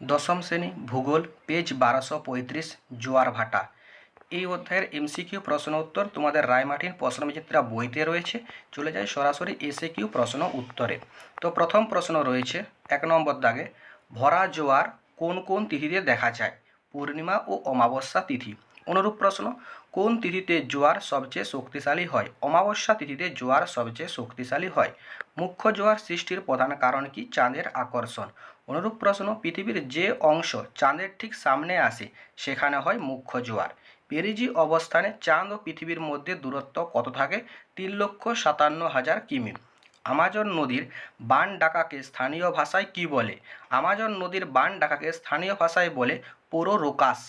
দশম শ্রেণি, ভূগোল, পেজ বারোশো পঁয়ত্রিশ, জোয়ার ভাটা। এই অধ্যায়ের এমসিকিউ প্রশ্ন উত্তর তোমাদের রায়মার্টিন প্রশ্নবিচিত্রা বইতে রয়েছে। চলে যায় সরাসরি এসে কিউ প্রশ্ন উত্তরে। তো প্রথম প্রশ্ন রয়েছে, এক নম্বর দাগে, ভরা জোয়ার কোন কোন তিথিতে দেখা যায়? পূর্ণিমা ও অমাবস্যা তিথি। অনুরূপ প্রশ্ন, কোন তিথিতে জোয়ার সবচেয়ে শক্তিশালী হয়? অমাবস্যা তিথিতে জোয়ার সবচেয়ে শক্তিশালী হয়। মুখ্য জোয়ার সৃষ্টির প্রধান কারণ কি? চাঁদের আকর্ষণ। অনুরূপ প্রশ্ন, পৃথিবীর যে অংশ চাঁদের ঠিক সামনে আসে সেখানে হয় মুখ্য জোয়ার। পেরিজি অবস্থানে চাঁদ ও পৃথিবীর মধ্যে দূরত্ব কত থাকে? তিন লক্ষ সাতান্ন হাজার কিমি। আমাজন নদীর বান ডাকাকে স্থানীয় ভাষায় কি বলে? আমাজন নদীর বান ডাকাকে স্থানীয় ভাষায় বলে পোরো রোকাস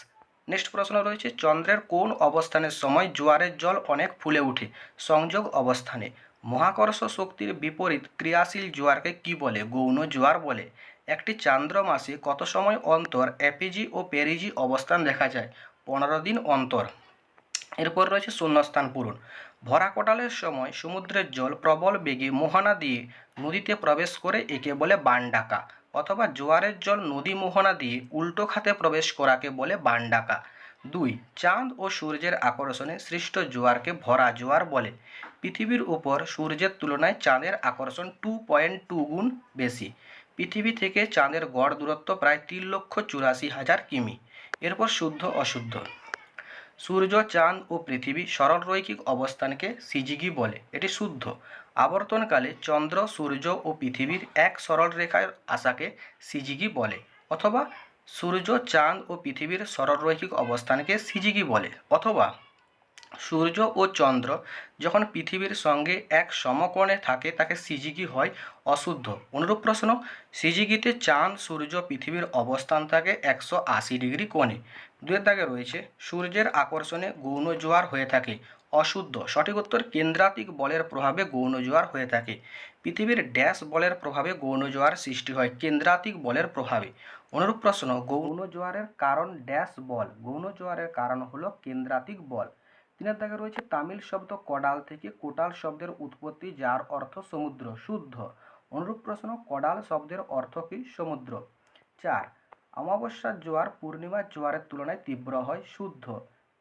নেক্সট প্রশ্ন রয়েছে, চন্দ্রের কোন অবস্থানের সময় জোয়ারের জল অনেক ফুলে ওঠে? সংযোগ অবস্থানে। মহাকর্ষ শক্তির বিপরীত ক্রিয়াশীল জোয়ারকে কি বলে? গৌণ জোয়ার বলে। একটি চান্দ্র মাসে কত সময় অন্তর অ্যাপিজি ও পেরিজি অবস্থান দেখা যায়? পনেরো দিন অন্তর। এরপর রয়েছে শূন্যস্থান পূরণ। ভরা কোটালের সময় সমুদ্রের জল প্রবল বেগে মোহনা দিয়ে নদীতে প্রবেশ করে একে বলে বান ডাকা অথবা জোয়ারের জল নদী মোহনা দিয়ে উল্টো খাতে প্রবেশ করাকে বলে বান ডাকা দুই, চাঁদ ও সূর্যের আকর্ষণে সৃষ্ট জোয়ারকে ভরা জোয়ার বলে। পৃথিবীর উপর সূর্যের তুলনায় চাঁদের আকর্ষণ টু পয়েন্ট টু গুণ বেশি। পৃথিবী থেকে চাঁদের গড় দূরত্ব প্রায় তিন লক্ষ চুরাশি হাজার কিমি। এরপর শুদ্ধ অশুদ্ধ। সূর্য, চাঁদ ও পৃথিবী সরলরৈখিক অবস্থানকে সিজিগি বলে। এটি শুদ্ধ। আবর্তনকালে চন্দ্র, সূর্য ও পৃথিবীর এক সরল রেখায় আসাকে সিজিগি বলে অথবা সূর্য, চাঁদ ও পৃথিবীর সরলরৈখিক অবস্থানকে সিজিগি বলে। অথবা সূর্য ও চন্দ্র যখন পৃথিবীর সঙ্গে এক সমকোণে থাকে, তাকে সিজিগি হয় অশুদ্ধ। অনুরূপ প্রশ্ন, সিজিগিতে চাঁদ, সূর্য, পৃথিবীর অবস্থান থাকে একশো আশি ডিগ্রি কোণে। দুয়ের দাগে রয়েছে, সূর্যের আকর্ষণে গৌণ জোয়ার হয়ে থাকে, অশুদ্ধ। সঠিক উত্তর, কেন্দ্রাতিক বলের প্রভাবে গৌণ জোয়ার হয়ে থাকে। পৃথিবীর ড্যাশ বলের প্রভাবে গৌণ জোয়ার সৃষ্টি হয়, কেন্দ্রাতিক বলের প্রভাবে। অনুরূপ প্রশ্ন গৌণ জোয়ারের কারণ ড্যাশ বল। গৌণ জোয়ারের কারণ হলো কেন্দ্রাতিক বল। তিনের দাগে রয়েছে তামিল শব্দ কডাল থেকে কোটাল শব্দের উৎপত্তি, যার অর্থ সমুদ্র, শুদ্ধ। অনুরূপ প্রশ্ন, কডাল শব্দের অর্থ কি? সমুদ্র। চার, অমাবস্যার জোয়ার পূর্ণিমার জোয়ারের তুলনায় তীব্র হয়, শুদ্ধ।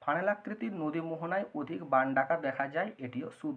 ফানেলাকৃতির নদী মোহনায় অধিক বান ডাকা দেখা যায়, এটিও শুদ্ধ।